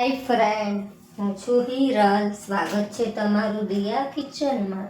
હાય friend હું છું હિરલ. સ્વાગત છે તમારું દિયા કિચનમાં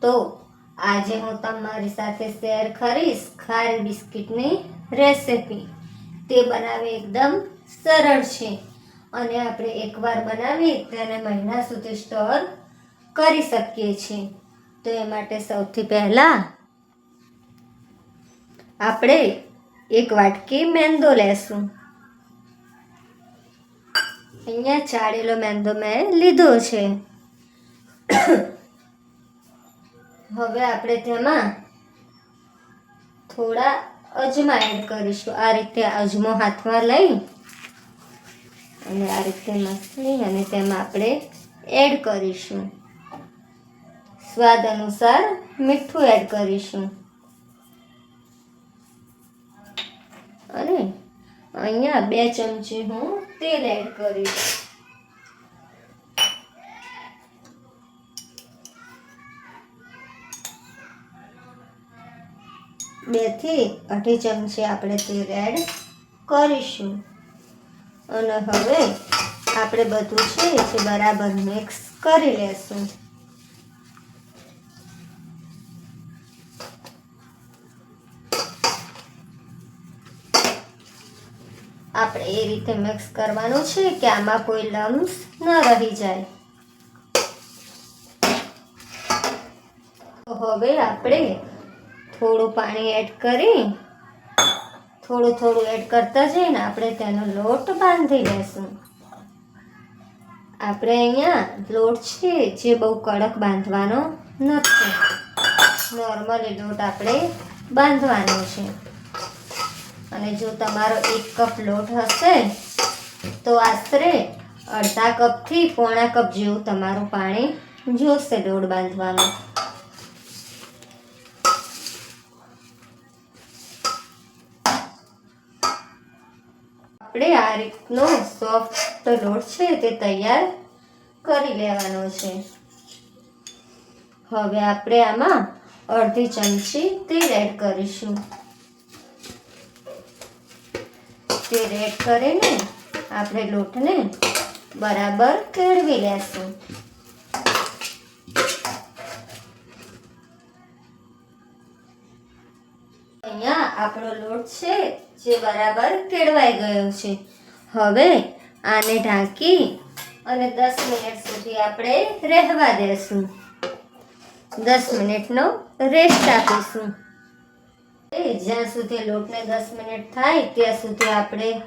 તો, આજે હું તમારી સાથે શેર કરીશ ખારી બિસ્કિટની રેસિપી તે બનાવવી એકદમ સરળ છે. અને આપણે એકવાર બનાવી તેને મહિના સુધી સ્ટોર કરી શકીએ છીએ. તો એ માટે સૌથી પહેલાં આપણે એક વાટકી મેંદો લેશું. અહીંયા ચાળેલો મેંદો મેં લીધો છે. હવે આપણે તેમાં થોડા અજમા એડ કરીશું. આ રીતે અજમો હાથમાં લઈ અને આ રીતે મસળી અને તેમાં આપણે એડ કરીશું. સ્વાદ અનુસાર મીઠું એડ કરીશું. અને અહીંયા બે ચમચી હું તેલ એડ કરીશ. બેથી અઢી ચમચી આપણે તેલ એડ કરીશું. અને હવે આપણે બધું છે બરાબર મિક્સ કરી લેશું. એ રીતે મિક્સ કરવાનું છે કે આમાં કોઈ લમ્સ ન રહી જાય. હવે આપણે થોડું પાણી એડ કરી, થોડું થોડું એડ કરતા જઈને આપણે તેનો લોટ બાંધી લેશું. આપણે અહીંયા લોટ છે જે બહુ કડક બાંધવાનો નથી. નોર્મલી લોટ આપણે બાંધવાનો છે. અને જો તમારો એક કપ લોટ હશે, તો આશરે અડધા કપથી પોણા કપ જેવું તમારું પાણી જોશે દોડ બાંધવાનું. આપણે આ રીતનો સોફ્ટ લોટ છે તે તૈયાર કરી લેવાનો છે. હવે આપણે આમાં અડધી ચમચી તેલ એડ કરીશું. તેલ એડ કરીને આપણે લોટને બરાબર કેળવી લેશું. અહીંયા આપણો લોટ છે, જે બરાબર કેળવાઈ ગયો છે. હવે આને ઢાંકી અને દસ મિનિટ સુધી આપણે રહેવા દેશું. દસ મિનિટનો રેસ્ટ આપીશું. જ્યાં સુધી લોટને દસ મિનિટ થાય, ત્યાં સુધી આપણે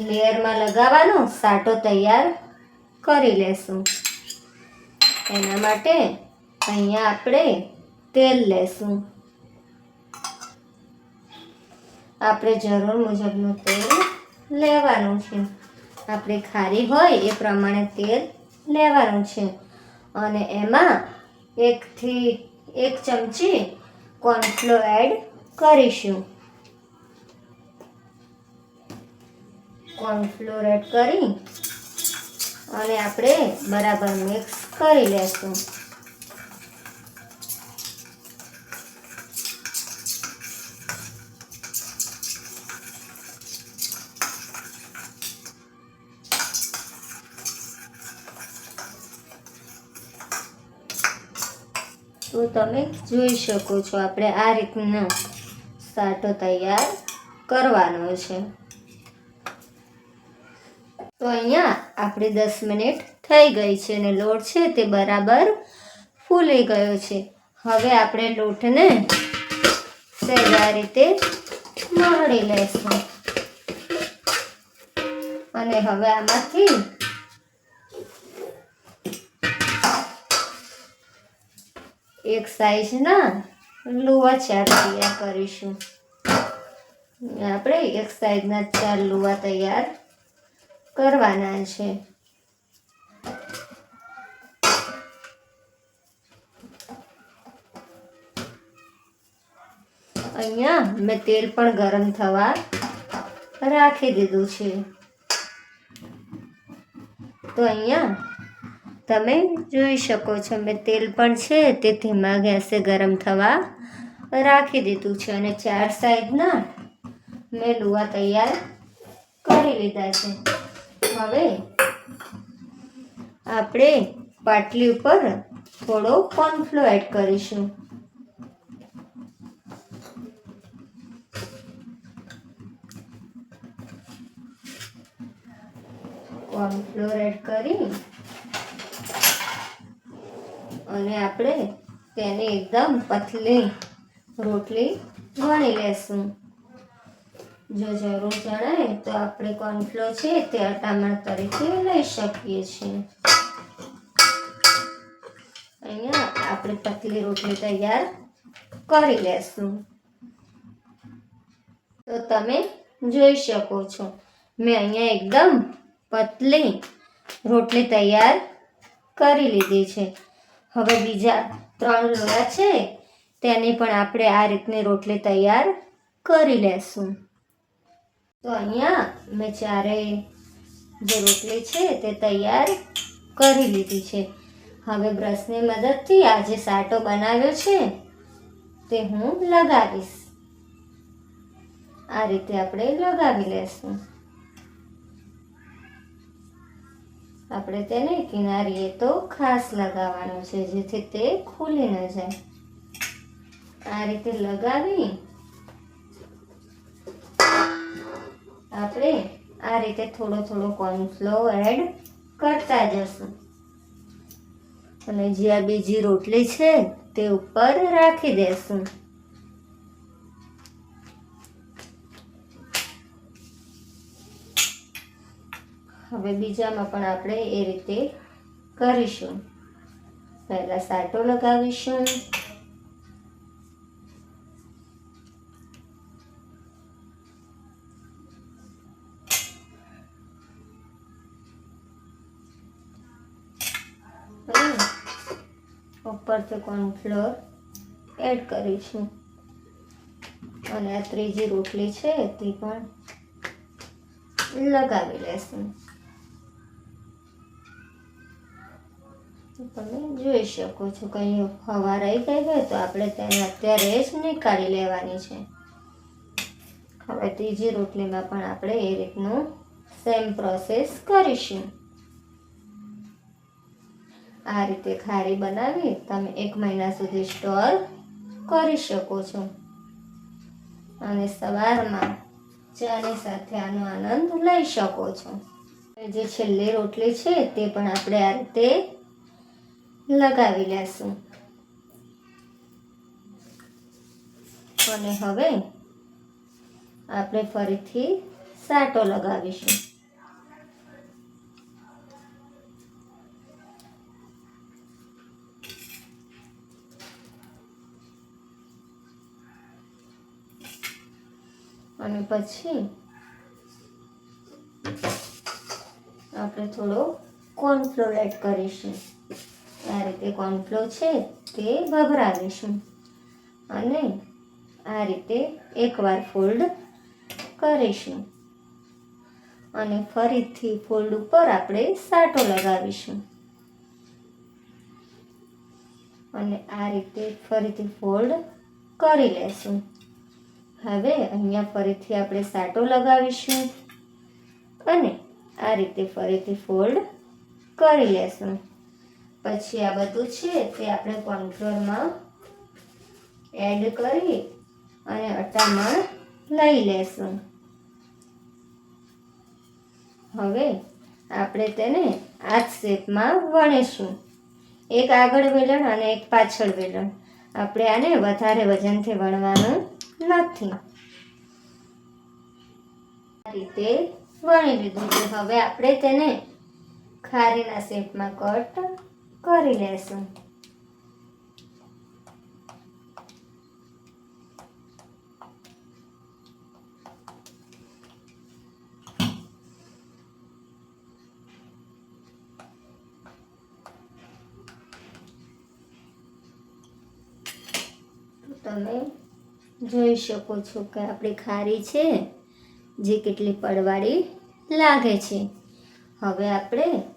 લેયરમાં લગાવવાનો સાટો તૈયાર કરી લેશું. એના માટે અહીંયા આપણે તેલ લેશું. આપણે જરૂર મુજબનું તેલ લેવાનું છે. આપણે ખારી હોય એ પ્રમાણે તેલ લેવાનું છે. અને એમાં એકથી એક ચમચી કોર્નફ્લો એડ કરીશું. કોર્નફ્લોર એડ કરી અને આપણે બરાબર મિક્સ કરી લેશું. તો તમે જોઈ શકો છો, આપણે આ રીતનો સાટો તૈયાર કરવાનો છે. તો અહીંયા આપણી દસ મિનિટ થઈ ગઈ છે અને લોટ છે તે બરાબર ફૂલી ગયો છે. હવે આપણે લોટને સહેલા રીતે મળી લેશું અને હવે આમાંથી એક સાઈઝના લુવા ચાર તૈયાર કરીશું. આપણે એક સાઈઝના ચાર લુવા તૈયાર કરવાના છે. અહીંયા મેં તેલ પણ ગરમ થવા રાખી દીધું છે. તો અહીંયા તમે જોઈ શકો છો મેં તેલ પણ છે તે ધીમા ગેસે ગરમ થવા રાખી દીધું છે અને ચાર સાઈડના મેં લુવા તૈયાર કરી લીધા છે. હવે આપણે પાટલી ઉપર થોડો કોર્નફ્લો એડ કરીશું. કોર્નફ્લોર એડ કરી અને આપણે તેને એકદમ પતલી રોટલી વણી લેશું. જો જરૂર જણાય તો આપણે કોર્નફ્લોર છે તે અટામણ તરીકે લઈ શકીએ છીએ. અહીંયા આપણે પતલી રોટલી તૈયાર કરી લેશું. તો તમે જોઈ શકો છો, મેં અહીંયા એકદમ પતલી રોટલી તૈયાર કરી લીધી છે. હવે બીજા ત્રણ લોયા છે, તેની પણ આપણે આ રીતની રોટલી તૈયાર કરી લેશું. તો અહીંયા મેં ચારે જે રોટલી છે તે તૈયાર કરી લીધી છે. હવે બ્રશની મદદથી આ જે સાટો બનાવ્યો છે, તે હું લગાવીશ. આ રીતે આપણે લગાવી લેશું. આપણે તેને કિનારીએ તો ખાસ લગાવવાનું છે, જેથી તે ખુલી ન જાય. આ રીતે લગાવી આપણે આ રીતે થોડો થોડો કોર્નફ્લો એડ કરતા જશું. અને જે આ બીજી રોટલી છે, તે ઉપર રાખી દેશું. હવે બીજામાં પણ આપણે એ રીતે કરીશું. પહેલા સાટો લગાવીશું. ઉપરથી કોર્નફ્લોર એડ કરીશું. અને આ ત્રીજી રોટલી છે તે પણ લગાવી લેશું. તમે જોઈ શકો છો, કંઈ હવા રહી ગઈ હોય તો આપણે તેને અત્યારે જ નીકાળી લેવાની છે. હવે ત્રીજી રોટલીમાં પણ આપણે એ રીતનું સેમ પ્રોસેસ કરીશું. આ રીતે ખારી બનાવી તમે એક મહિના સુધી સ્ટોર કરી શકો છો. અને સવારમાં ચાની સાથે આનો આનંદ લઈ શકો છો. જે છેલ્લી રોટલી છે તે પણ આપણે આ રીતે લગાવી લેશું. અને હવે આપણે ફરીથી સાટો લગાવીશું. અને પછી આપણે થોડો કોર્નફ્લોર એડ કરીશું. આ રીતે કોર્નફ્લોર છે તે ભભરાવીશું. અને આ રીતે એકવાર ફોલ્ડ કરીશું. અને ફરીથી ફોલ્ડ ઉપર આપણે સાટો લગાવીશું. અને આ રીતે ફરીથી ફોલ્ડ કરી લેશું. હવે અહીંયા ફરીથી આપણે સાટો લગાવીશું. અને આ રીતે ફરીથી ફોલ્ડ કરી લેશું. પછી આ બધું છે તે આપણે કોન્ટ્રોલમાં એડ કરી અને અટામણ લઈ લેશું. હવે આપણે તેને આ શેપમાં વણીશું. એક આગળ વેલણ અને એક પાછળ વેલણ. આપણે આને વધારે વજનથી વણવાનું નથી. આ રીતે વણી લીધું છે. હવે આપણે તેને ખારીના શેપમાં કટ કરી લેશું. તમે જોઈ શકો છો કે આપણી ખારી છે, જે કેટલી પડવાળી લાગે છે. હવે આપણે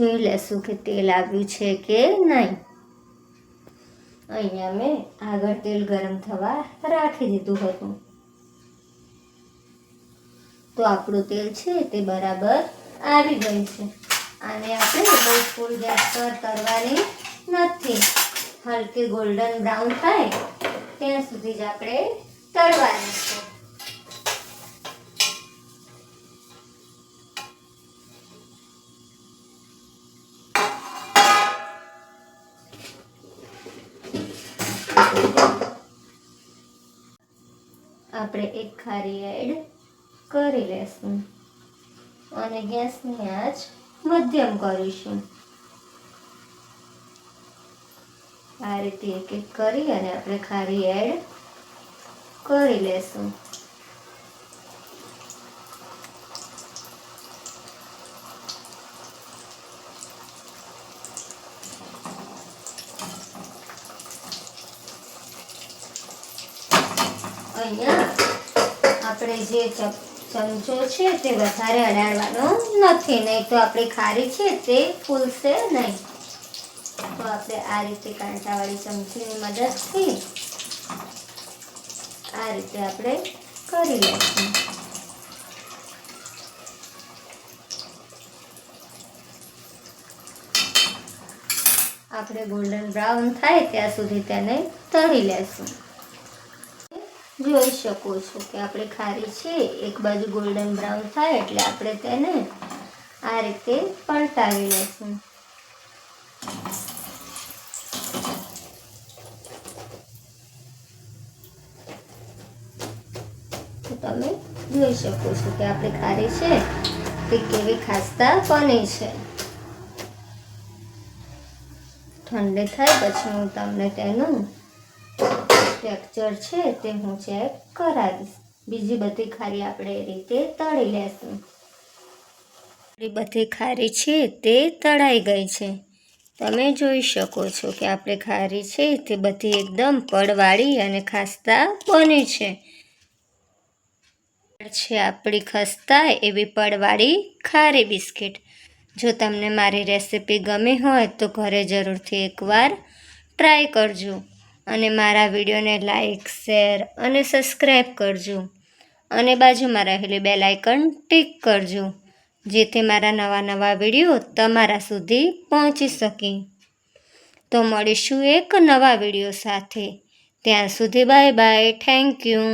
જોઈ લેશું કે તેલ આવ્યું છે કે નહીં. અહીંયા મેં આગળ તેલ ગરમ થવા રાખી દીધું હતું. તો આપણું તેલ છે તે બરાબર આવી ગયું છે. આને આપણે બહુ ફૂલ ગેસ પર તળવાની નથી. હલકી ગોલ્ડન બ્રાઉન થાય, ત્યાં સુધી જ આપણે તળવાની આપણે એક ખારી એડ કરી લેશું. અને ગેસની આંચ મધ્યમ કરીશું. આ રીતે એક એક કરી અને આપણે ખારી એડ કરી લેશું. આપણે જે ચમચો છે તે વધારે અડાડવાનો નથી, નહીં તો આપણી ખારી છે તે ફૂલશે નહીં. તો આપણે આ રીતે કાંટાવાળી ચમચીની મદદથી આ રીતે આપણે કરી લઈશું. આપણે ગોલ્ડન બ્રાઉન થાય ત્યાં સુધી તેને તળી લેશું. જોઈ શકો છો કે આપણે ખારી છે, એક બાજુ ગોલ્ડન બ્રાઉન થાય એટલે આપણે તેને આ રીતે પલટાવી લઈશું. તમે જોઈ શકો છો કે આપણે ખારી છે તે કેવી ખાસ્તા બની છે. ઠંડી થાય પછી હું તમને તેનું ટેક્સચર છે તે હું ચેક કરાવીશ. બીજી બધી ખારી આપણે એ રીતે તળી લેશું. આપણી બધી ખારી છે તે તળાઈ ગઈ છે. તમે જોઈ શકો છો કે આપણે ખારી છે તે બધી એકદમ પડવાળી અને ખાસ્તા બની છે. છે આપણી ખસ્તા એવી પડવાળી ખારી બિસ્કિટ. જો તમને મારી રેસિપી ગમી હોય તો ઘરે જરૂરથી એકવાર ટ્રાય કરજો. અને મારા વિડીયોને લાઇક શેર અને સબસ્ક્રાઈબ કરજો. અને બાજુમાં રહેલી બેલ આઇકન ટિક કરજો, જેથી મારા નવા નવા વીડિયો તમારા સુધી પહોંચી શકે. તો મળીશું એક નવા વીડિયો સાથે. ત્યાં સુધી બાય બાય થેન્ક યુ